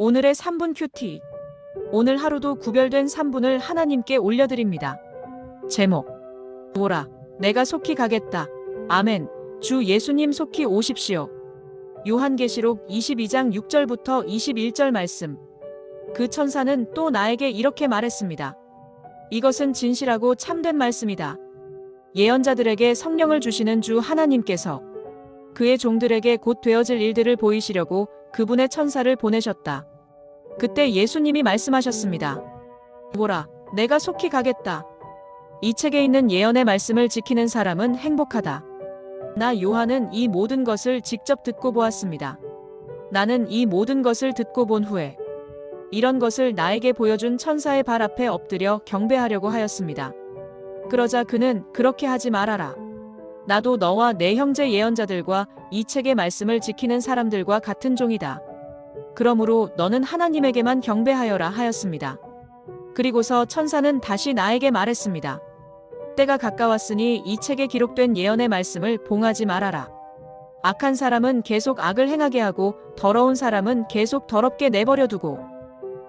오늘의 3분 큐티. 오늘 하루도 구별된 3분을 하나님께 올려드립니다. 제목. 보라, 내가 속히 가겠다. 아멘. 주 예수님 속히 오십시오. 요한계시록 22장 6절부터 21절 말씀. 그 천사는 또 나에게 이렇게 말했습니다. 이것은 진실하고 참된 말씀이다. 예언자들에게 성령을 주시는 주 하나님께서 그의 종들에게 곧 되어질 일들을 보이시려고 그분의 천사를 보내셨다. 그때 예수님이 말씀하셨습니다. 보라, 내가 속히 가겠다. 이 책에 있는 예언의 말씀을 지키는 사람은 행복하다. 나 요한은 이 모든 것을 직접 듣고 보았습니다. 나는 이 모든 것을 듣고 본 후에 이런 것을 나에게 보여준 천사의 발 앞에 엎드려 경배하려고 하였습니다. 그러자 그는 그렇게 하지 말아라. 나도 너와 내 형제 예언자들과 이 책의 말씀을 지키는 사람들과 같은 종이다. 그러므로 너는 하나님에게만 경배하여라 하였습니다. 그리고서 천사는 다시 나에게 말했습니다. 때가 가까웠으니 이 책에 기록된 예언의 말씀을 봉하지 말아라. 악한 사람은 계속 악을 행하게 하고 더러운 사람은 계속 더럽게 내버려 두고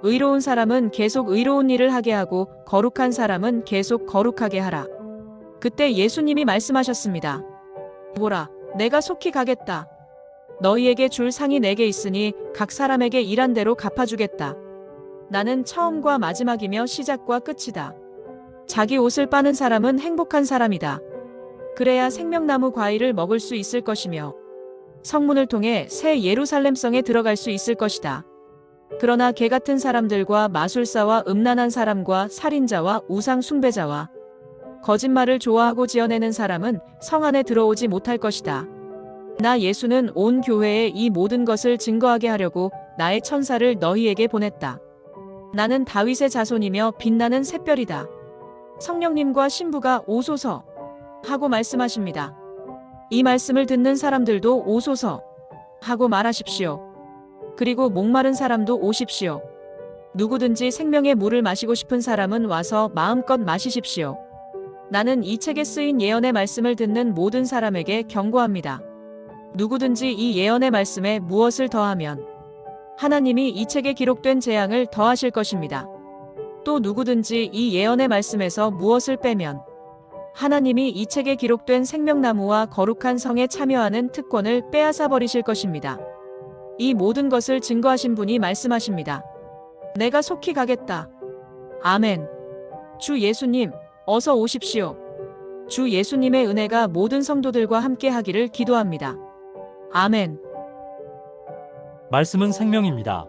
의로운 사람은 계속 의로운 일을 하게 하고 거룩한 사람은 계속 거룩하게 하라. 그때 예수님이 말씀하셨습니다. 보라, 내가 속히 가겠다. 너희에게 줄 상이 내게 있으니 각 사람에게 일한 대로 갚아주겠다. 나는 처음과 마지막이며 시작과 끝이다. 자기 옷을 빠는 사람은 행복한 사람이다. 그래야 생명나무 과일을 먹을 수 있을 것이며 성문을 통해 새 예루살렘성에 들어갈 수 있을 것이다. 그러나 개 같은 사람들과 마술사와 음란한 사람과 살인자와 우상 숭배자와 거짓말을 좋아하고 지어내는 사람은 성 안에 들어오지 못할 것이다. 나 예수는 온 교회에 이 모든 것을 증거하게 하려고 나의 천사를 너희에게 보냈다. 나는 다윗의 자손이며 빛나는 샛별이다. 성령님과 신부가 오소서 하고 말씀하십니다. 이 말씀을 듣는 사람들도 오소서 하고 말하십시오. 그리고 목마른 사람도 오십시오. 누구든지 생명의 물을 마시고 싶은 사람은 와서 마음껏 마시십시오. 나는 이 책에 쓰인 예언의 말씀을 듣는 모든 사람에게 경고합니다. 누구든지 이 예언의 말씀에 무엇을 더하면 하나님이 이 책에 기록된 재앙을 더하실 것입니다. 또 누구든지 이 예언의 말씀에서 무엇을 빼면 하나님이 이 책에 기록된 생명나무와 거룩한 성에 참여하는 특권을 빼앗아 버리실 것입니다. 이 모든 것을 증거하신 분이 말씀하십니다. 내가 속히 가겠다. 아멘. 주 예수님, 어서 오십시오. 주 예수님의 은혜가 모든 성도들과 함께 하기를 기도합니다. 아멘. 말씀은 생명입니다.